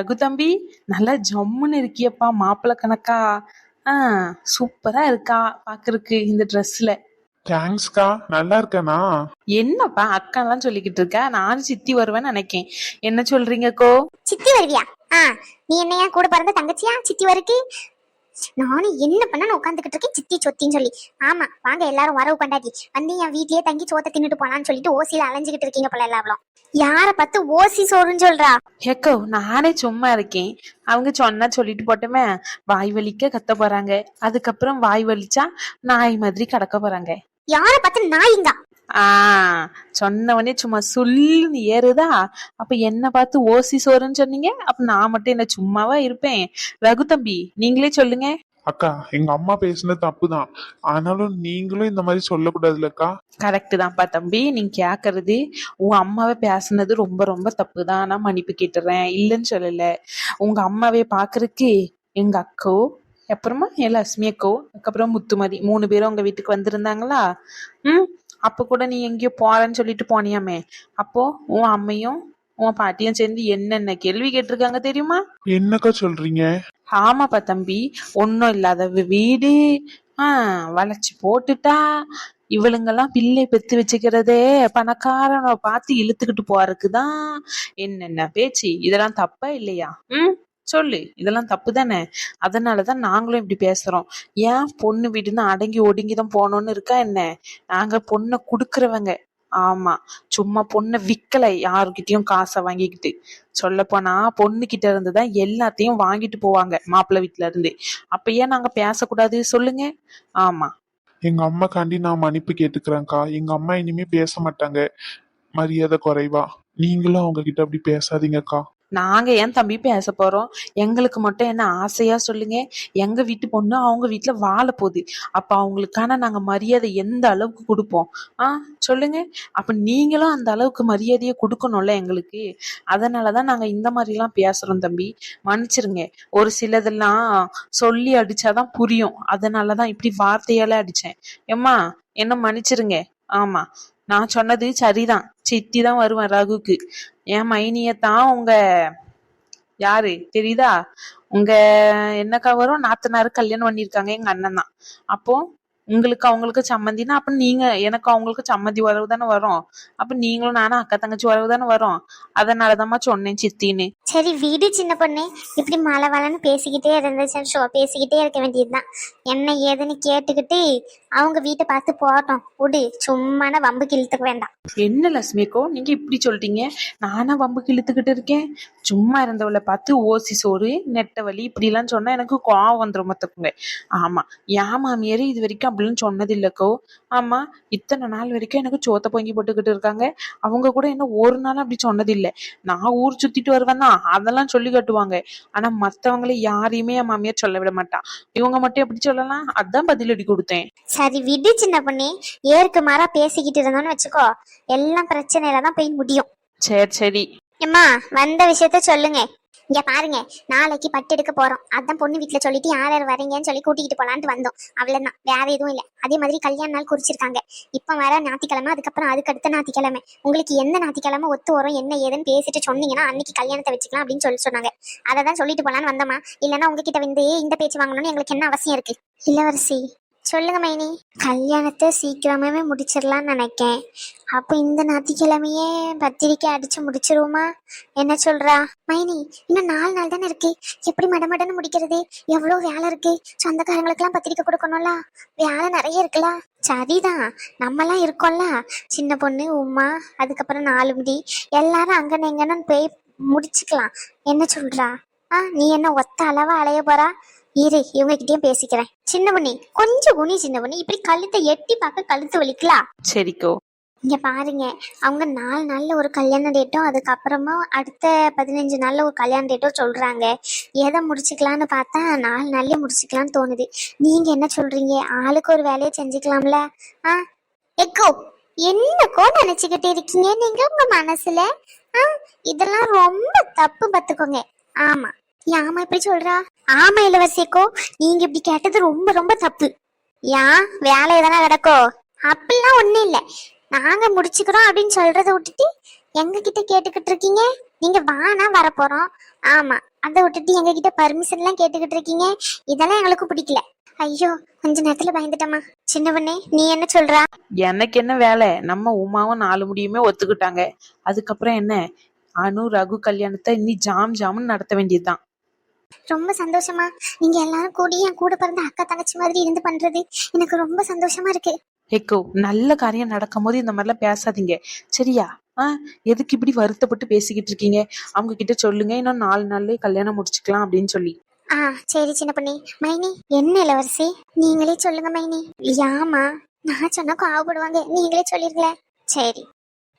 ரகு தம்பி. நல்லா ஜம்முன்னு இருக்கியப்பா மாப்பிள்ளை கணக்கா. ஆ சூப்பரா இருக்கா பாக்குறதுக்கு இந்த ட்ரெஸ்ல. தேங்க்ஸ்க்கா நல்லா இருக்கேனா? என்னப்பா அக்காலாம் சொல்லிக்கிட்டு இருக்க? நானும் சித்தி வருவேன்னு நினைக்கேன். என்ன சொல்றீங்கக்கோ? சித்தி வருவியா? ஆ நீ என்னையா கூட பிறந்த தங்கச்சியா? சித்தி வருக்கு நானும் என்ன பண்ணு உட்காந்துக்கிட்டு இருக்கேன் சித்தி சொத்தின்னு சொல்லி. ஆமா வாங்க எல்லாரும் வரவு கொண்டாடி. வந்து என் வீட்லயே தங்கி சோத்த தின்னுட்டு போலான்னு சொல்லிட்டு ஓசியில அலைஞ்சுக்கிட்டு இருக்கீங்க போல எல்லாரும். யார பார்த்து ஓசி சோறுன்னு சொல்றா? ஏக்கோ நானே சும்மா இருக்கேன். அவங்க சொன்னா சொல்லிட்டு போட்டுமே வாய் வலிக்க கத்த போறாங்க. அதுக்கப்புறம் வாய் வலிச்சா நாய் மாதிரி கடக்க போறாங்க. யார பார்த்து நாயிங்க? ஆ சொன்னவனே சும்மா சொல்லுன்னு ஏறுதா? அப்ப என்ன பார்த்து ஓசி சோறுன்னு சொன்னீங்க? அப்ப நான் மட்டும் என்ன சும்மாவா இருப்பேன்? ரகு தம்பி நீங்களே சொல்லுங்க. அக்கா எங்க அம்மா பேசுனது தப்புதான். ஆனாலும் நீங்களும் இந்த மாதிரி சொல்லக்கூடாதுலக்கா கரெக்ட் தான்ப்பா தம்பி. நீங்க கேக்குறது உங்க அம்மாவை பேசுனது ரொம்ப ரொம்ப தப்பு தான் நான் மன்னிப்பு கேட்டுறேன். இல்லைன்னு சொல்லல. உங்க அம்மாவை பாக்குறதுக்கு எங்க அக்கோ அப்புறமா என் லட்சுமி அக்கோ அதுக்கப்புறம் முத்துமதி மூணு பேரும் உங்க வீட்டுக்கு வந்திருந்தாங்களா? ம்? அப்ப கூட நீ எங்கேயோ போறேன்னு சொல்லிட்டு போனியாமே. அப்போ உன் அம்மையும் உன் பாட்டியும் சேர்ந்து என்னென்ன கேள்வி கேட்டிருக்காங்க தெரியுமா? என்னக்கா சொல்றீங்க? ஆமாப்பா தம்பி ஒன்றும் இல்லாத வீடு ஆ வளைச்சு போட்டுட்டா. இவளுங்கெல்லாம் பிள்ளை பெத்து வச்சுக்கிறதே பணக்காரனை பார்த்து இழுத்துக்கிட்டு போறதுக்குதான். என்னென்ன பேச்சு இதெல்லாம் தப்பா இல்லையா? ம்? சொல்லு இதெல்லாம் தப்பு தானே? அதனாலதான் நாங்களும் இப்படி பேசுறோம். ஏன் பொண்ணு வீடுன்னு அடங்கி ஒடுங்கி தான் போகணும்னு இருக்கா என்ன? நாங்க பொண்ணை கொடுக்குறவங்க. ஆமா சும்மா பொண்ணை விக்கல யாருக்கிட்டயும் காசை வாங்கிக்கிட்டு. சொல்ல போனா பொண்ணு கிட்ட இருந்து தான் எல்லாத்தையும் வாங்கிட்டு போவாங்க மாப்பிள்ளை வீட்டுல இருந்து. அப்ப ஏன் நாங்க பேசக்கூடாது? சொல்லுங்க. ஆமா. எங்க அம்மாக்காண்டி நான் மன்னிப்பு கேட்டுக்கிறேன்க்கா. எங்க அம்மா இனிமே பேச மாட்டாங்க. மரியாதை குறைவா. நீங்களும் அவங்க கிட்ட அப்படி பேசாதீங்கக்கா. நாங்க ஏன் தம்பி பேச போறோம்? எங்களுக்கு மட்டும் என்ன ஆசையா சொல்லுங்க? எங்க வீட்டு பொண்ணு அவங்க வீட்டுல வாழ போகுது. அப்ப அவங்களுக்கான நாங்க மரியாதை எந்த அளவுக்கு கொடுப்போம்? ஆ சொல்லுங்க. அப்ப நீங்களும் அந்த அளவுக்கு மரியாதையை கொடுக்கணும்ல எங்களுக்கு? அதனாலதான் நாங்க இந்த மாதிரி எல்லாம் பேசுறோம் தம்பி. மன்னிச்சிருங்க. ஒரு சிலதெல்லாம் சொல்லி அடிச்சாதான் புரியும். அதனாலதான் இப்படி வார்த்தையால அடிச்சேன். ஏம்மா என்ன மன்னிச்சிருங்க. ஆமா. நான் சொன்னது சரிதான். சித்தி தான் வருவேன் ரகுக்கு என் மைனியத்தான் உங்க யாரு தெரியுதா? உங்க என்னக்கா வரும்? நாத்தனாரு கல்யாணம் பண்ணிருக்காங்க எங்க அண்ணன் தான் அப்போ உங்களுக்கு அவங்களுக்கு சம்மந்தினா அப்ப நீங்க எனக்கு அவங்களுக்கு சம்மந்தி உறவு தானே வரும். அப்ப நீங்களும் நானும் அக்கா தங்கச்சி உறவு தானே வரும். அதனாலதாம்மா சொன்னேன் சித்தின்னு. சரி வீடு சின்ன பொண்ணு. இப்படி மழை வளன்னு பேசிக்கிட்டே இருந்துச்சு ஷோ பேசிக்கிட்டே இருக்க வேண்டியதுதான். என்ன ஏதுன்னு கேட்டுக்கிட்டு அவங்க வீட்டை பார்த்து போகட்டும். விடு. சும்மான வம்புக்கு இழுத்துக்க வேண்டாம். என்ன லட்சுமிக்கோ நீங்க இப்படி சொல்லிட்டீங்க? நானா வம்புக்கு இழுத்துக்கிட்டு இருக்கேன். சும்மா இருந்தவளை பார்த்து ஓசி சோறு நெட்ட வலி இப்படிலாம் சொன்னா எனக்கு கோவம் வந்துடும் மொத்தக்குங்க ஆமா என் மாமியார் இது வரைக்கும் அப்படிலாம் சொன்னது இல்லக்கோ ஆமா இத்தனை நாள் வரைக்கும் எனக்கு சோத்த பொங்கி போட்டுக்கிட்டு இருக்காங்க. அவங்க கூட என்ன ஒரு நாள் அப்படி சொன்னது இல்ல நான் ஊர் சுத்திட்டு வருவேன் தான் அதெல்லாம் சொல்லி கட்டுவாங்க. ஆனா மத்தவங்கள யாரையுமே என் மாமியார் சொல்ல விட மாட்டான் இவங்க மட்டும் எப்படி சொல்லலாம்? அதான் பதிலடி கொடுத்தேன். சரி விடு சின்ன பொண்ணு. ஏற்கு மாறா பேசிக்கிட்டு இருந்தோம்னு வச்சுக்கோ. எல்லாம் பிரச்சனையில தான் போய் முடியும். சரி சரி. அம்மா வந்த விஷயத்த சொல்லுங்க. இங்க பாருங்க நாளைக்கு பட்டு எடுக்க போறோம். அதான் பொண்ணு வீட்டுல சொல்லிட்டு யார் யார் வரீங்கன்னு சொல்லி கூட்டிகிட்டு போலான்ட்டு வந்தோம். அவ்வளவுதான். வேற எதுவும் இல்ல. அதே மாதிரி கல்யாண நாள் குறிச்சிருக்காங்க. இப்ப வர ஞாத்திக்கிழமை அதுக்கப்புறம் அதுக்கு அடுத்த ஞாத்திக்கிழமை உங்களுக்கு எந்த ஞாத்திக்கிழமை ஒத்து வரும் என்ன ஏதுன்னு பேசிட்டு சொன்னீங்கன்னா அன்னைக்கு கல்யாணத்தை வச்சுக்கலாம் அப்படின்னு சொல்லி சொன்னாங்க. அதை தான் சொல்லிட்டு போலான்னு வந்தோமா? இல்லைன்னா உங்ககிட்ட வந்து இந்த பேச்சு வாங்கணும்னு எங்களுக்கு என்ன அவசியம் இருக்கு? இளவரசி சொல்லுங்க மைனி. கல்யாணத்தை சீக்கிரமாவே முடிச்சிடலாம்னு நினைக்கேன். அப்போ இந்த ஞாயிற்றுக்கிழமையே பத்திரிக்கை அடிச்சு முடிச்சிருவோமா? என்ன சொல்றா? மைனி இன்னும் நாலு நாள் தானே இருக்கு. எப்படி மடமடன்னு முடிக்கிறது? எவ்வளோ வேலை இருக்கு. சொந்தக்காரங்களுக்கெல்லாம் பத்திரிக்கை கொடுக்கணும்ல. வேலை நிறைய இருக்குல்ல. சரிதான். நம்மலாம் இருக்கோம்ல. சின்ன பொண்ணு உமா அதுக்கப்புறம் நாலு முடி எல்லாரும் அங்கன்னு எங்கன்னு போய் முடிச்சுக்கலாம். என்ன சொல்றா? ஆ நீ என்ன ஒத்த அளவா அலைய போறா? இரு இவங்க கிட்டயும் பேசிக்கிறேன். சின்ன பொண்ணி கொஞ்சம் குனி சின்ன பொண்ணி. இப்படி கழுத்தை எட்டி பார்க்க கழுத்து வலிக்கலாம் சரிக்கோ. இங்க பாருங்க அவங்க நாலு நாள்ல ஒரு கல்யாண டேட்டும் அதுக்கப்புறமா அடுத்த பதினஞ்சு நாள்ல ஒரு கல்யாண டேட்டும் சொல்றாங்க. எதை முடிச்சுக்கலாம்னு பார்த்தா நாலு நாள்லயே முடிச்சுக்கலாம்னு தோணுது. நீங்க என்ன சொல்றீங்க? ஆளுக்கு ஒரு வேலையை செஞ்சுக்கலாம்ல. ஆ? எக்கோ என்னக்கோ நினைச்சுக்கிட்டு இருக்கீங்க நீங்க உங்க மனசுல? ஆ? இதெல்லாம் ரொம்ப தப்பு பார்த்துக்கோங்க. ஆமா ஆமா இப்படி சொல்றா? ஆமா இளவரசிக்கோ நீங்க இப்படி கேட்டது ரொம்ப ரொம்ப தப்பு. ஏன்? வேலை எதனா கிடக்கோ அப்படிலாம் ஒண்ணும் இல்ல. நாங்க முடிச்சுக்கிறோம் அப்படின்னு சொல்றத விட்டுட்டு எங்க கிட்ட கேட்டுக்கிட்டு இருக்கீங்க? நீங்க வானா வரப்போறோம். ஆமா அதை விட்டுட்டு எங்க கிட்ட பர்மிஷன் எல்லாம் கேட்டுக்கிட்டு இருக்கீங்க? இதெல்லாம் எங்களுக்கு பிடிக்கல. ஐயோ கொஞ்ச நேரத்துல பயந்துட்டமா சின்ன பொண்ணே நீ என்ன சொல்றா? எனக்கு என்ன வேலை? நம்ம உமாவும் நாலு முடியுமே ஒத்துக்கிட்டாங்க. அதுக்கப்புறம் என்ன? அனு ரகு கல்யாணத்தை இன்னி ஜாம் ஜாம்னு நடத்த வேண்டியதுதான். ரொம்ப சந்தோஷமா. நீங்க எல்லாரும் கூடி என் கூட பிறந்த அக்கா தங்கச்சி மாதிரி இருந்து பண்றது எனக்கு ரொம்ப சந்தோஷமா இருக்கு. ஏக்கோ நல்ல காரியம் நடக்கும் போது இந்த மாதிரிலாம் பேசாதீங்க. சரியா? ஆ எதுக்கு இப்படி வருத்தப்பட்டு பேசிக்கிட்டு இருக்கீங்க? அவங்க கிட்ட சொல்லுங்க இன்னும் நாலு நாள்லயே கல்யாணம் முடிச்சுக்கலாம் அப்படின்னு சொல்லி. ஆ சரி சின்ன பொண்ணே. மைனி என்ன இளவரசி? நீங்களே சொல்லுங்க மைனி. யாமா நான் சொன்னா கோவப்படுவாங்க. நீங்களே சொல்லிருக்கல சரி.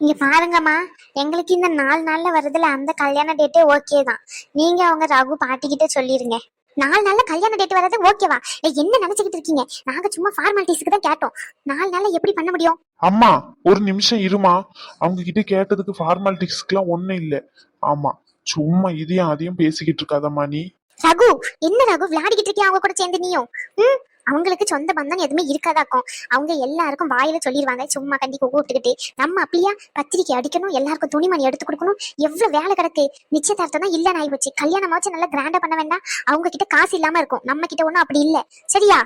இங்க பாருங்கம்மா எங்களுக்கு இந்த நாலு நாள்ல வருதுல அந்த கல்யாண டேட்டே ஓகே தான். நீங்க அவங்க ரகு பாட்டிக்கிட்ட சொல்லிருங்க. நாலு நாள்ல கல்யாண டேட் வர்றது ஓகேவா என்ன நினைச்சுக்கிட்டு இருக்கீங்க? நாங்க சும்மா ஃபார்மாலிட்டிஸ்க்கு தான் கேட்டோம். நாலு நாள்ல எப்படி பண்ண முடியும்? அம்மா ஒரு நிமிஷம் இருமா. அவங்க கிட்ட கேட்டதுக்கு ஃபார்மாலிட்டிஸ்க்குலாம் ஒண்ணும் இல்ல. ஆமா சும்மா இதையும் அதையும் பேசிக்கிட்டு இருக்காதம்மா நீ. ரகு என்ன ரகு? விளையாடிக்கிட்டு இருக்கியா? அவங்க கூட சேர்ந்து நீயும்? ம்? அவங்களுக்கு சொந்த பந்தம் எதுவுமே இருக்காதாக்கும். அவங்க எல்லாருக்கும் வாயில சொல்லிடுவாங்க சும்மா கண்டி கூப்பிட்டுக்கிட்டு நம்ம அப்படியா? பத்திரிக்கை அடிக்கணும் எல்லாருக்கும் துணிமணி எடுத்து கொடுக்கணும். எவ்வளவு வேலை கிடக்கு? நிச்சயதார்த்தம் தான் இல்லைன்னு நாய் போச்சு கல்யாணமாச்சும் நல்லா கிராண்டா பண்ண வேண்டாம். அவங்க கிட்ட காசு இல்லாம இருக்கும். நம்ம கிட்ட ஒண்ணும் அப்படி இல்லை. சரியா?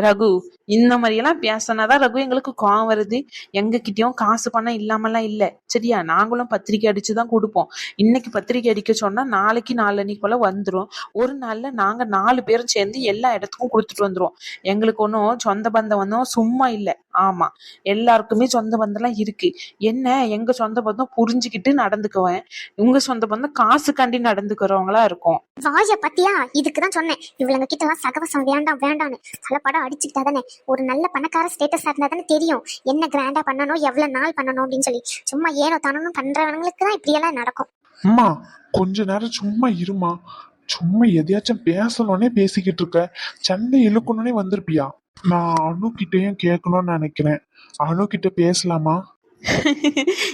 ரகு இந்த மாதிரி எல்லாம் பேசினாதான் ரகு எங்களுக்கு கோவம் வருது. எங்க கிட்டயும் காசு பணம் இல்லாமலாம் இல்ல. சரியா? நாங்களும் பத்திரிக்கை அடிச்சுதான் கொடுப்போம். இன்னைக்கு பத்திரிக்கை அடிக்க சொன்னா நாளைக்கு நாளன்னைக்கு போல வந்துரும். ஒரு நாள்ல நாங்க நாலு பேரும் சேர்ந்து எல்லா இடத்துக்கும் கொடுத்துட்டு வந்துருவோம். எங்களுக்கு ஒன்றும் சொந்த பந்தம் ஒன்றும் சும்மா இல்ல. ஆமா. எல்லாருக்குமே சொந்த பந்தம்லாம் இருக்கு. என்ன? எங்க சொந்த பந்தம் புரிஞ்சுக்கிட்டு நடந்துக்குவேன். உங்க சொந்த பந்தம் காசுக்காண்டி நடந்துக்கிறவங்களா இருக்கும். வாய பத்தியா? இதுக்குதான் சொன்னேன். இவளுங்க கிட்ட எல்லாம் சகவசம் வேண்டாம் வேண்டாம்னு. பல படம் அடிச்சுக்கிட்டா தானே. ஒரு நல்ல பணக்கார ஸ்டேட்டஸா இருந்தா தானே தெரியும். என்ன கிராண்டா பண்ணணும் எவ்வளவு நாள் பண்ணணும் அப்படின்னு சொல்லி. சும்மா ஏனோ தானணும் பண்றவங்களுக்கு தான் இப்படி எல்லாம் நடக்கும். அம்மா கொஞ்ச நேரம் சும்மா இருமா. சும்மா எதையாச்சும் பேசணும்னே பேசிக்கிட்டு இருக்க. சண்டை இழுக்கணும்னே வந்திருப்பியா? நான் அனு கிட்டயும் கேட்கணும்னு நினைக்கிறேன். அனு கிட்ட பேசலாமா?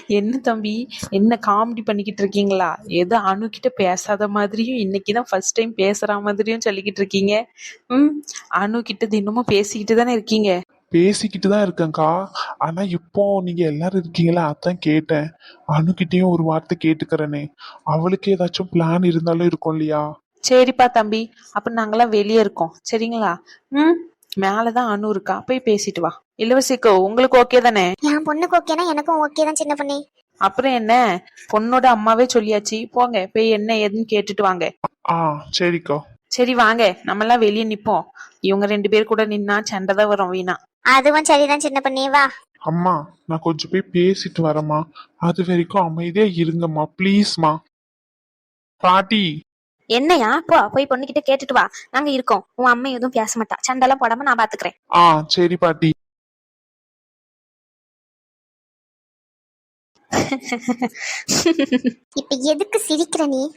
என்ன தம்பி? என்ன காமெடி பண்ணிக்கிட்டு இருக்கீங்களா? ஏதோ அணு கிட்ட பேசாத மாதிரியும் இன்னைக்கு தான் ஃபர்ஸ்ட் டைம் பேசுற மாதிரியும் சொல்லிக்கிட்டு இருக்கீங்க. ம் அணு கிட்ட தினமும் பேசிக்கிட்டு தானே இருக்கீங்க? பேசிக்கிட்டு தான் இருக்கேன்க்கா. ஆனா இப்போ நீங்க எல்லாரும் இருக்கீங்களா? அதான் கேட்டேன். அனுகிட்டயும் ஒரு வார்த்தை கேட்டுக்கிறேனே. அவளுக்கு ஏதாச்சும் பிளான் இருந்தாலும் இருக்கும் இல்லையா? சரிப்பா தம்பி. அப்ப நாங்கெல்லாம் வெளியே இருக்கோம். சரிங்களா? ம் மேலதான் அணு இருக்கா? போய் பேசிட்டு வா. இளவரசிக்கோ உங்களுக்கு ஓகே தானே? என் பொண்ணுக்கு ஓகேனா எனக்கும் ஓகே தான் சின்ன பொண்ணே. அப்புறம் என்ன? பொண்ணோட அம்மாவே சொல்லியாச்சு. போங்க போய் என்ன ஏதுன்னு கேட்டுட்டு வாங்க. ஆ சரிக்கா. சரி வாங்க. நம்மலாம் வெளியே நிப்போம். இவங்க ரெண்டு பேர் கூட நின்னா சண்டை தான் வரும் வீணா. அதுவும் சரிதான் சின்ன பொண்ணே வா. அம்மா நான் கொஞ்சம் போய் பேசிட்டு வரேம்மா. அது வரைக்கும் அமைதியா இருங்கம்மா ப்ளீஸ்மா பாட்டி. என்னையா? போ போய் பொண்ணுகிட்ட கேட்டுட்டு வா. நாங்க இருக்கோம். உன் அம்மா எதுவும் பேச மாட்டா. சண்டெல்லாம் போடாம நான் பாத்துக்கிறேன். ஆ சரி பாட்டி. இப்ப எதுக்கு சிரிக்கிற நீ?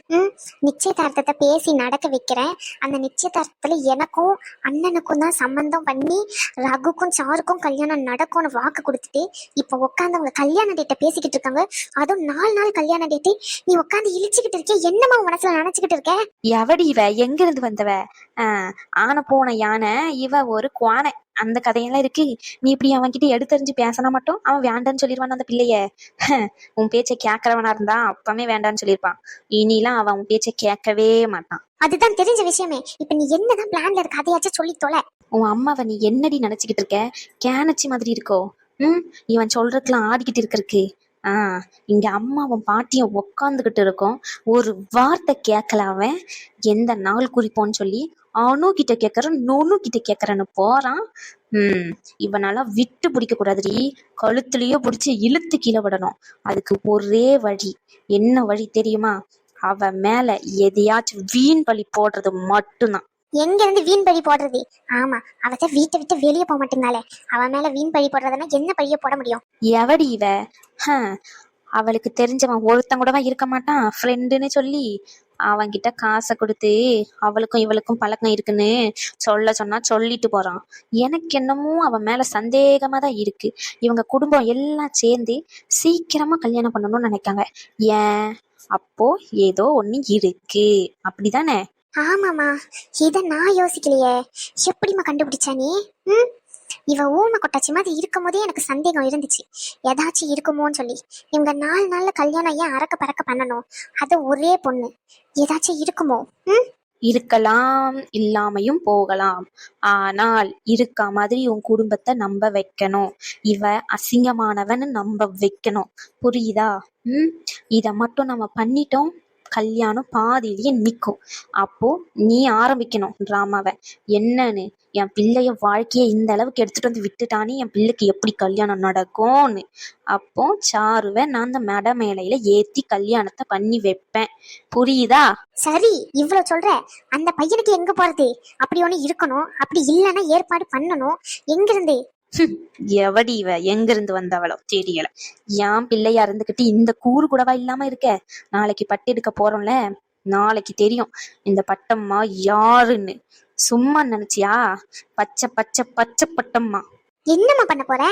நிச்சயதார்த்தத்தை பேசி நடக்க வைக்கிறேன். அந்த நிச்சயதார்த்தத்துல எனக்கும் அண்ணனுக்கும் தான் சம்பந்தம் பண்ணி ரகுக்கும் சாருக்கும் கல்யாணம் நடக்கும்னு வாக்கு கொடுத்துட்டு இப்ப உட்காந்து அவங்க கல்யாண டேட்டை பேசிக்கிட்டு இருக்காங்க. அதுவும் நாலு நாள் கல்யாண டேட்டு நீ உட்காந்து இழிச்சுக்கிட்டு இருக்க என்னமா மனசுல நினைச்சுக்கிட்டு இருக்க? எவடி இவ? எங்க இருந்து வந்தவ? ஆஹ் ஆன போன யானை இவ ஒரு குவானை. அந்த கதையெல்லாம் இருக்கு. நீ இப்படி அவன்கிட்ட எடுத்தறிஞ்சு பேசினா மட்டும் அவன் வேண்டான்னு சொல்லிடுவான் அந்த பிள்ளைய. உன் பேச்சை கேட்கறவனா இருந்தா அப்பவே வேண்டான்னு சொல்லியிருப்பான் இனிலாம் அவன் உன் பேச்சை கேட்கவே மாட்டான். அதுதான் தெரிஞ்ச விஷயமே. இப்ப நீ என்னதான் பிளான்ல இருக்க அதையாச்சும் சொல்லி தொலை. உன் அம்மாவை நீ என்னடி நினைச்சுக்கிட்டு இருக்க? கேனச்சி மாதிரி இருக்கோ? ம்? இவன் சொல்றதுலாம் ஆடிக்கிட்டு இருக்கறக்கு ஆ இங்க அம்மாவும் பாட்டியும் உக்காந்துக்கிட்டு இருக்கோம். ஒரு வார்த்தை கேட்கல அவன். எந்த நாள் குறிப்போன்னு சொல்லி அணு கிட்ட கேட்கறேன் நொனு கிட்ட கேட்கறேன்னு போறான். ம் இவனால விட்டு பிடிக்க கூடாதுடி. கழுத்துலயோ பிடிச்சி இழுத்து கீழே விடணும். அதுக்கு ஒரே வழி. என்ன வழி தெரியுமா? அவ மேல எதையாச்சும் வீண் பழி போடுறது மட்டும்தான். எங்க இருந்து வீண் பழி போடுறது? ஆமா அவத்த வீட்டை விட்டு வெளியே போக மாட்டேங்காளே அவன் மேல வீண் பழி போடுறதுன்னா என்ன பழிய போட முடியும்? எவடி இவ? அவளுக்கு தெரிஞ்சவன் ஒருத்தன் கூடவா இருக்க மாட்டான்? ஃப்ரெண்டுன்னு சொல்லி அவன்கிட்ட காசை கொடுத்து அவளுக்கும் இவளுக்கும் பழக்கம் இருக்குன்னு சொல்ல சொன்னா சொல்லிட்டு போறான். எனக்கு என்னமோ அவன் மேல சந்தேகமா தான் இருக்கு. இவங்க குடும்பம் எல்லாம் சேர்ந்து சீக்கிரமா கல்யாணம் பண்ணணும்னு நினைக்காங்க. ஏன்? அப்போ ஏதோ ஒண்ணு இருக்கு. அப்படிதானே? ஆமாமா இத நான் யோசிக்கலையே. எப்படிம்மா கண்டுபிடிச்சா நீ? இவ ஊமை கொட்டாச்சி மாதிரி இருக்கும் போதே எனக்கு சந்தேகம் இருந்துச்சு. ஏதாச்சும் இருக்குமோன்னு சொல்லி. இவங்க நாலு நாள்ல கல்யாணம் ஏன் அறக்க பறக்க பண்ணணும்? அது ஒரே பொண்ணு. ஏதாச்சும் இருக்குமோ? ம்? இருக்கலாம் இல்லாமையும் போகலாம். ஆனால் இருக்கா மாதிரி உன் குடும்பத்தை நம்ப வைக்கணும். இவ அசிங்கமானவன்னு நம்ப வைக்கணும். புரியுதா? ம்? இதை மட்டும் நம்ம பண்ணிட்டோம். கல்யாணம் பாதியிலேயே நிற்கும் அப்போ நீ ஆரம்பிக்கணும் ட்ராமாவை என்னன்னு? என் பிள்ளைய வாழ்க்கையை இந்த அளவுக்கு எடுத்துட்டு வந்து விட்டுட்டானே என் பிள்ளைக்கு எப்படி கல்யாணம் நடக்கும்னு? அப்போ சாருவை நான் அந்த மட மேலையில ஏத்தி கல்யாணத்தை பண்ணி வைப்பேன். புரியுதா? சரி இவ்வளவு சொல்ற. அந்த பையனுக்கு எங்க போறது? அப்படி ஒண்ணு இருக்கணும். அப்படி இல்லைன்னா ஏற்பாடு பண்ணணும். எங்க இருந்து எவடி இவ? எங்கிருந்து வந்தவளோ? தெரியல. என் பிள்ளையா இருந்துகிட்டு இந்த கூறு கூடவா இல்லாம இருக்க? நாளைக்கு பட்டு எடுக்க போறோம்ல? நாளைக்கு தெரியும். இந்த பட்டம்மா யாருன்னு? சும்மா நினைச்சியா? பச்சை பச்சை பச்சை பட்டம்மா. என்னம்மா பண்ண போற?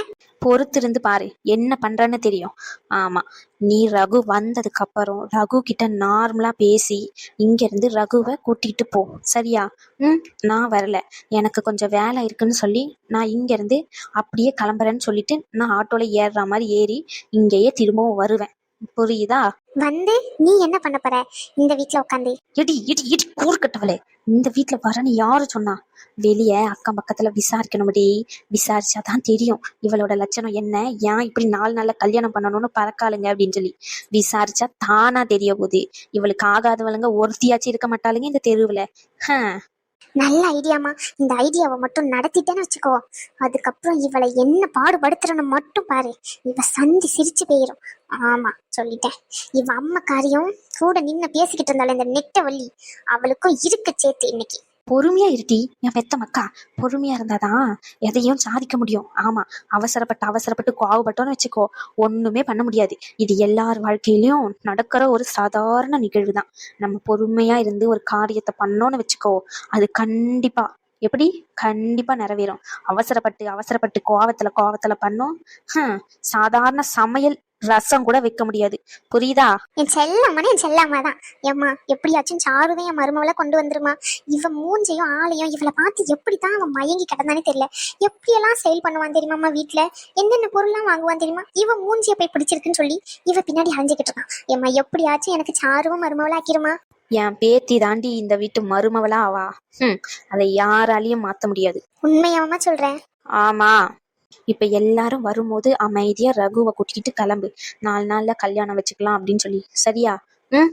பொறுத்திருந்து பாரு என்ன பண்றேன்னு தெரியும். ஆமா நீ ரகு வந்ததுக்கு அப்புறம் ரகு கிட்ட நார்மலா பேசி இங்க இருந்து ரகுவை கூட்டிட்டு போ சரியா? ம். நான் வரல. எனக்கு கொஞ்சம் வேலை இருக்குன்னு சொல்லி நான் இங்க இருந்து அப்படியே கிளம்புறேன்னு சொல்லிட்டு நான் ஆட்டோல ஏறுற மாதிரி ஏறி இங்கேயே திரும்பவும் வருவேன். புரியுதா? வந்து நீ என்ன பண்ண போற? இந்த வீட்ல உட்காந்து இடி இடி இடி கூறுக்கட்டவளே இந்த வீட்ல வரேன்னு யாரு சொன்னா? வெளியே அக்கம் பக்கத்துல விசாரிக்கணும்டி. விசாரிச்சாதான் தெரியும். இவளோட லட்சணம் என்ன? ஏன் இப்படி நாலு நாள்ல கல்யாணம் பண்ணணும்னு பறக்காளுங்க அப்படின்னு சொல்லி. விசாரிச்சா தானா தெரிய போகுது. இவளுக்கு ஆகாதவளுங்க ஒருத்தியாச்சும் இருக்க மாட்டாளுங்க இந்த தெருவுல. ஹம் நல்ல ஐடியாமா இந்த ஐடியாவை மட்டும் நடத்திட்டேன்னு வச்சுக்கோ. அதுக்கப்புறம் இவளை என்ன பாடுபடுத்துறன்னு மட்டும் பாரு. இவ சந்தி சிரிச்சு போயிரும். ஆமா சொல்லிட்டேன். இவ அம்மா காரியம் கூட நின்னு பேசிக்கிட்டு இருந்தாலும் இந்த நெட்ட வள்ளி அவளுக்கும் இருக்கு சேர்த்து இன்னைக்கு. பொறுமையா இருட்டி என் பெத்த மக்கா. பொறுமையா இருந்தாதான் எதையும் சாதிக்க முடியும். ஆமா அவசரப்பட்டு அவசரப்பட்டு கோவப்பட்டோன்னு வச்சுக்கோ ஒண்ணுமே பண்ண முடியாது. இது எல்லார் வாழ்க்கையிலயும் நடக்கிற ஒரு சாதாரண நிகழ்வு தான் நம்ம பொறுமையா இருந்து ஒரு காரியத்தை பண்ணோன்னு வச்சுக்கோ அது கண்டிப்பா எப்படி? கண்டிப்பா நிறைவேறும். அவசரப்பட்டு அவசரப்பட்டு கோவத்துல கோவத்துல பண்ணோம். ஹம், சாதாரண சமையல் ரசம் கூட வைக்க முடியாது. புரியுதா? என் செல்லம்மானே என் செல்லம்மா தான் ஏம்மா எப்படியாச்சும் சாருவே என் மருமவளை கொண்டு வந்துருமா? இவ மூஞ்சையும் ஆளையும் இவளை பார்த்து எப்படித்தான் அவன் மயங்கி கிடந்தானே தெரியல. எப்படியெல்லாம் செயல் பண்ணுவான் தெரியுமாம்மா வீட்ல? என்னென்ன பொருள்லாம் வாங்குவான் தெரியுமா? இவ மூஞ்சிய போய் பிடிச்சிருக்குன்னு சொல்லி இவ பின்னாடி அலைஞ்சிக்கிட்டு இருக்கான். ஏம்மா எப்படியாச்சும் எனக்கு சாருவும் மருமவளை ஆக்கிருமா? என் பேத்தி தாண்டி இந்த வீட்டு மருமவளா ஆவா ஹம், அதை யாராலையும் மாத்த முடியாது. உண்மையாவமா சொல்றேன்? ஆமா. இப்ப எல்லாரும் வரும்போது அமைதியா ரகுவை கூட்டிக்கிட்டு கிளம்பு. நாலு நாள்ல கல்யாணம் வச்சுக்கலாம் அப்படின்னு சொல்லி. சரியா? ம்?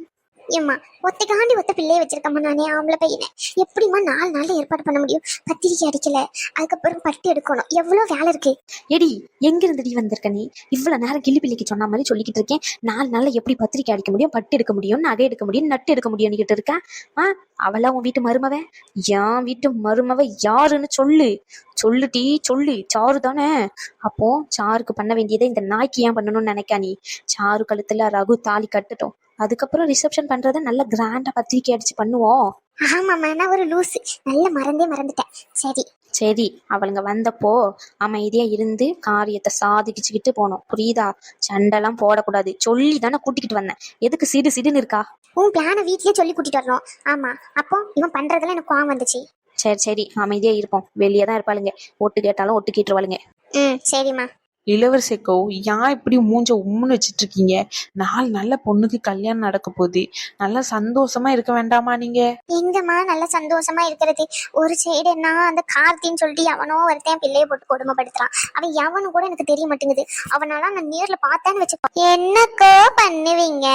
ஏம்மா ஒத்தைக்காண்டி ஒத்த பிள்ளையை வச்சிருக்கம்மா நானே ஆம்பளை பையனை. எப்படிம்மா நாலு நாள்ல ஏற்பாடு பண்ண முடியும்? பத்திரிக்கை அடிக்கல. அதுக்கப்புறம் பட்டு எடுக்கணும். எவ்வளவு வேலை இருக்கு? எடி எங்க இருந்துடி வந்திருக்க நீ? இவ்வளவு நேரம் கிள்ளி பிள்ளைக்கு சொன்ன மாதிரி சொல்லிக்கிட்டு இருக்கேன். நாலு நாள்ல எப்படி பத்திரிக்கை அடிக்க முடியும்? பட்டு எடுக்க முடியும் நகை எடுக்க முடியும் நட்டு எடுக்க முடியும்னு கிட்ட இருக்கா? ஆ அவளா உன் வீட்டு மருமவ? என் வீட்டு மருமவ யாருன்னு சொல்லு. சொல்லுடி சொல்லு. சாரு தானே. அப்போ சாருக்கு பண்ண வேண்டியதை இந்த நாய்க்கு ஏன் பண்ணணும்னு நினைக்கா நீ? சாரு கழுத்துல ரகு தாலி கட்டுட்டோம். அதுக்கப்புறம் ரிசப்ஷன் பண்றத நல்ல கிராண்டா பத்திரிக்கை அடிச்சு பண்ணுவோம். ஆமாம்மா நான் ஒரு லூசு. நல்ல மறந்தே மறந்துட்டேன். சரி. சரி அவளுங்க வந்தப்போ அமைதியா இருந்து காரியத்தை சாதிச்சுக்கிட்டு போனோம். புரியுதா? சண்டைலாம் போடக்கூடாது. சொல்லி தானே கூட்டிக்கிட்டு வந்தேன். எதுக்கு சிடு சிடுன்னு இருக்கா? உன் பிளானை வீட்லயே சொல்லி கூட்டிட்டு வரணும். ஆமா. அப்போ இவன் பண்றதுல எனக்கு கோவம் வந்துச்சு. சரி சரி. அமைதியா இருப்போம். வெளியே தான் இருப்பாளுங்க. ஒட்டு கேட்டாலும் ஒட்டு கேட்டுருவாளுங்க ம் சரிம்மா. இளவரசிக்கோ ஏன் இப்படி மூஞ்ச உம்முன்னு வச்சிட்டு இருக்கீங்க நாலு நல்ல பொண்ணுக்கு கல்யாணம் நடக்க போகுது. நல்லா சந்தோஷமா இருக்க வேண்டாமா நீங்க? எங்கம்மா நல்ல சந்தோஷமா இருக்கிறது. ஒரு சைடு என்ன அந்த கார்த்தின்னு சொல்லிட்டு எவனோ ஒருத்தன் பிள்ளைய போட்டு கொடுமைப்படுத்துறான். அவன் எவனு கூட எனக்கு தெரிய மாட்டேங்குது. அவனால நான் நேர்ல பார்த்தேன்னு வச்சு என்னக்கோ பண்ணுவீங்க?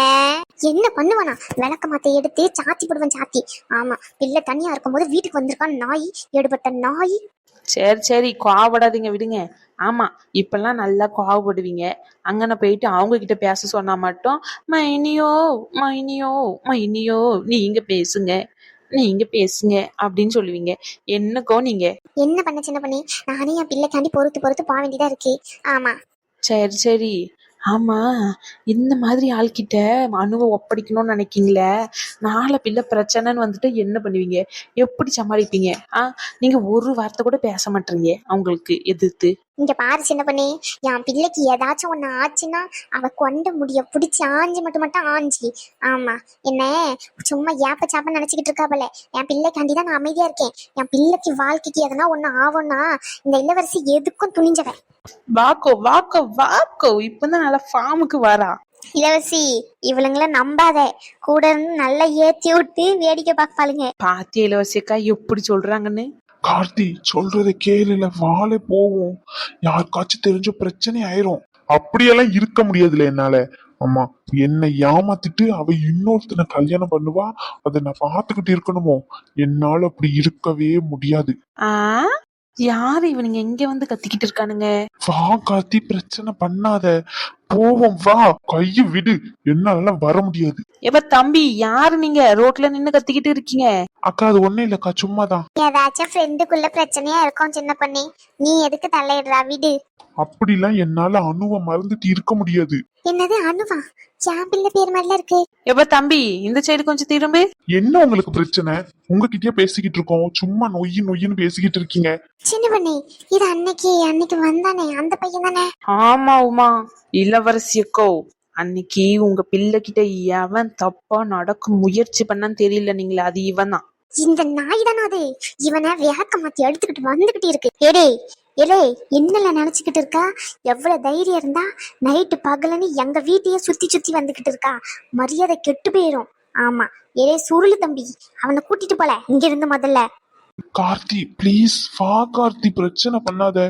என்ன பண்ணுவானா? விளக்க மாத்த எடுத்து சாத்தி போடுவேன் சாத்தி. ஆமா பிள்ளை தனியா இருக்கும்போது வீட்டுக்கு வந்திருக்கான் நாய். எடுபட்ட நாய். சரி சரி கோவப்படாதீங்க விடுங்க. ஆமா இப்பெல்லாம் நல்லா கோவப்படுவீங்க. அங்கன போயிட்டு அவங்க கிட்ட பேச சொன்னா மட்டும் மைனியோ மைனியோ மைனியோ நீங்க பேசுங்க நீங்க பேசுங்க அப்படின்னு சொல்லுவீங்க. என்னக்கோ நீங்க? என்ன பண்ண சின்ன பண்ணி? நானே என் பிள்ளைக்காண்டி பொறுத்து பொறுத்து போக வேண்டியதா இருக்கு. ஆமா. சரி சரி. ஆமா இந்த மாதிரி ஆள்கிட்ட அணுவை ஒப்படைக்கணும்னு நினைக்கீங்களே? நாளை பிள்ளை பிரச்சனைன்னு வந்துட்டு என்ன பண்ணுவீங்க? எப்படி சமாளிப்பீங்க? ஆ நீங்க ஒரு வார்த்தை கூட பேச மாட்டீங்க அவங்களுக்கு எதிர்த்து. இங்க பாரு சின்ன பண்ணி என் பிள்ளைக்கு ஏதாச்சும் ஒண்ணு ஆச்சுன்னா அவ கொண்ட முடிய பிடிச்சி ஆஞ்சி மட்டும் மட்டும் ஆஞ்சி. ஆமா என்ன? சும்மா ஏப்ப சாப்ப நினைச்சுக்கிட்டு இருக்கா போல. என் பிள்ளைக்காண்டி தான் நான் அமைதியா இருக்கேன். என் பிள்ளைக்கு வாழ்க்கைக்கு எதனா ஒண்ணு ஆகும்னா இந்த இளவரசி எதுக்கும் துணிஞ்சவன். வாக்கோ வாக்கோ வாக்கோ இப்பதான் நல்லா ஃபார்முக்கு வரா. இளவரசி இவளுங்கள நம்பாத. கூட இருந்து நல்லா ஏத்தி விட்டு வேடிக்கை பார்ப்பாளுங்க பாத்தியா இளவரசியக்கா எப்படி சொல்றாங்கன்னு? கார்த்தி சொல்றத கேளுல வாழே போவோம். யாருக்காச்சும் தெரிஞ்ச பிரச்சனை ஆயிரும். அப்படியெல்லாம் இருக்க முடியாதுல என்னால. ஆமா என்னை ஏமாத்திட்டு அவ இன்னொருத்தனை கல்யாணம் பண்ணுவா? அதை நான் பார்த்துக்கிட்டு இருக்கணுமோ? என்னால அப்படி இருக்கவே முடியாது. யாரு இவனுங்க? எங்க வந்து கத்திக்கிட்டு இருக்கானுங்க. வா கார்த்தி பிரச்சனை பண்ணாத. போவோம் வா கைய விடு. என்னால வர முடியாது. எப்ப தம்பி யாரு நீங்க? ரோட்ல நின்னு கத்திக்கிட்டு இருக்கீங்க. அக்கா அது ஒண்ணும் இல்லக்கா சும்மாதான். ஏதாச்சும் ஃப்ரெண்டுக்குள்ள பிரச்சனையா இருக்கும் சின்ன பண்ணி. நீ எதுக்கு தலையிடுறா? விடு. அப்படிலாம் என்னால அணுவை மறந்துட்டு இருக்க முடியாது. என்னது அனுவா? என் பிள்ளை பேர் மாதிரிலாம் இருக்கு. எப்ப தம்பி இந்த சைடு கொஞ்சம் திரும்பு. என்ன உங்களுக்கு பிரச்சனை? உங்ககிட்டயே பேசிக்கிட்டு இருக்கோம். சும்மா நொய்யு நொய்யுன்னு பேசிக்கிட்டு இருக்கீங்க. சின்ன பண்ணி இது அன்னைக்கு அன்னைக்கு வந்தானே? அந்த பையன் தானே? ஆமா உமா. இளவரசியக்கோ அன்னைக்கு உங்க பிள்ளை கிட்ட எவன் தப்பா நடக்க முயற்சி பண்ணான்னு தெரியல நீங்களே அது இவன் தான் இந்த நாய் தானே அது? இவனை வேக்க மாத்தி எடுத்துக்கிட்டு வந்துகிட்டு இருக்கு. ஏடே ஏலே என்னல நினைச்சுக்கிட்டு இருக்கா? எவ்வளவு தைரியம் இருந்தா நைட்டு பகலன்னு எங்க வீட்டையே சுத்தி சுத்தி வந்துகிட்டு இருக்கா. மரியாதை கெட்டு போயிரும். ஆமா ஏலே சுருளு தம்பி அவனை கூட்டிட்டு போல இங்க இருந்து முதல்ல. கார்த்தி ப்ளீஸ் வா கார்த்தி பிரச்சனை பண்ணாத.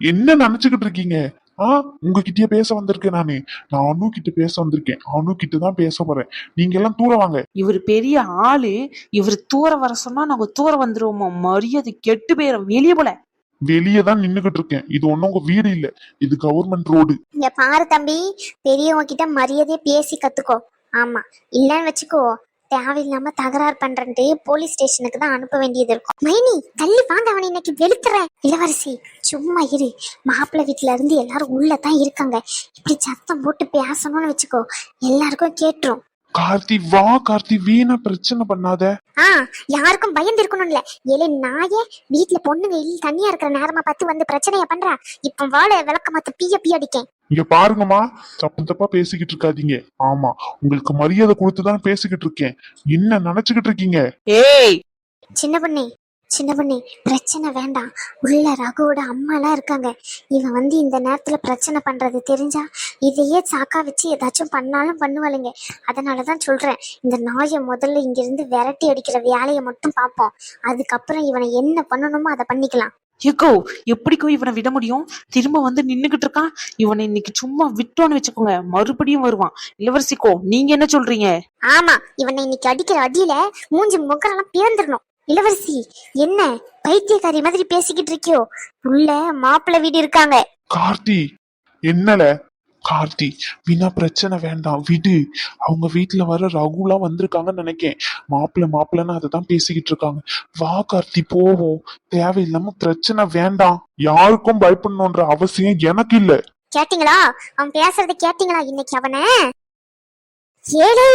என்ன நினைச்சுக்கிட்டு இருக்கீங்க? ஆ உங்ககிட்டயே பேச வந்திருக்கேன் நானு. நான் அனு கிட்ட பேச வந்திருக்கேன். அனு கிட்ட தான் பேச போறேன். நீங்க எல்லாம் தூர வாங்க. இவர் பெரிய ஆளு. இவர் தூர வர சொன்னா நாங்க தூர வந்துருவோமா? மரியாதை கெட்டு போயிரும். வெளியே போல. வெளியே தான் நின்னுகிட்டு இருக்கேன். இது ஒண்ணும் உங்க வீடு இல்ல. இது கவர்மெண்ட் ரோடு இங்க பாரு தம்பி. பெரியவங்க கிட்ட மரியாதையா பேசி கத்துக்கோ. ஆமா. இல்லன்னு வச்சுக்கோ. தேவையில்லாம தகராறு பண்றேன்ட்டு போலீஸ் ஸ்டேஷனுக்கு தான் அனுப்ப வேண்டியது இருக்கும். மைனி தள்ளி வாங்க அவனை இன்னைக்கு வெளுத்துறேன் இளவரசி சும்மா இரு. மாப்பிள்ளை வீட்டுல இருந்து எல்லாரும் உள்ளதான் இருக்காங்க. இப்படி சத்தம் போட்டு பேசணும்னு வச்சுக்கோ. எல்லாருக்கும் கேட்டுரும். கார்த்தி வா கார்த்தி வீணா பிரச்சனை பண்ணாத. ஆ யாருக்கும் பயந்து இருக்கணும் இல்ல. ஏலே நாயே வீட்டுல பொண்ணுங்க இல்ல தனியா இருக்கிற நேரமா பார்த்து வந்து பிரச்சனைய பண்றா. இப்ப வாழ விளக்க மாத்த பீய பீ அடிக்கேன். இங்க பாருங்கம்மா தப்பு தப்பா பேசிக்கிட்டு இருக்காதீங்க. ஆமா உங்களுக்கு மரியாதை கொடுத்துதான் பேசிக்கிட்டு இருக்கேன். என்ன நினைச்சுக்கிட்டு இருக்கீங்க? ஏய்! சின்ன பொண்ணே சின்ன பொண்ணே பிரச்சனை வேண்டாம். உள்ள ரகுவோட அம்மா எல்லாம் இருக்காங்க. இவன் வந்து இந்த நேரத்துல பிரச்சனை பண்றது தெரிஞ்சா இதையே சாக்கா வச்சு ஏதாச்சும் பண்ணாலும் பண்ணுவாளுங்க. அதனாலதான் சொல்றேன் இந்த நாயை முதல்ல இங்கிருந்து விரட்டி அடிக்கிற வேலையை மட்டும் பார்ப்போம். அதுக்கப்புறம் இவனை என்ன பண்ணணுமோ அதை பண்ணிக்கலாம். ஏக்கோ எப்படிக்கோ இவனை விட முடியும். திரும்ப வந்து நின்னுகிட்டு இருக்கான். இவனை இன்னைக்கு சும்மா விட்டோன்னு வச்சுக்கோங்க. மறுபடியும் வருவான். இளவரசிக்கோ நீங்க என்ன சொல்றீங்க? ஆமா இவனை இன்னைக்கு அடிக்கிற அடியில மூஞ்சி முகரெல்லாம் பேர்ந்துடணும் இளவரசி என்ன பைத்தியக்காரி மாதிரி பேசிக்கிட்டு இருக்கியோ? உள்ள மாப்பிள்ளை வீடு இருக்காங்க. கார்த்தி என்னல? கார்த்தி வீணா பிரச்சனை வேண்டாம் விடு. அவங்க வீட்டுல வர ரகுலாம் வந்திருக்காங்கன்னு நினைக்கேன். மாப்பிள்ள மாப்பிள்ளன்னு அதை தான் பேசிக்கிட்டு இருக்காங்க. வா கார்த்தி போவோம். தேவையில்லாம பிரச்சனை வேண்டாம். யாருக்கும் பயப்படணுன்ற அவசியம் எனக்கு இல்ல. கேட்டீங்களா? அவன் பேசுறது கேட்டீங்களா இன்னைக்கு அவன? ஏழை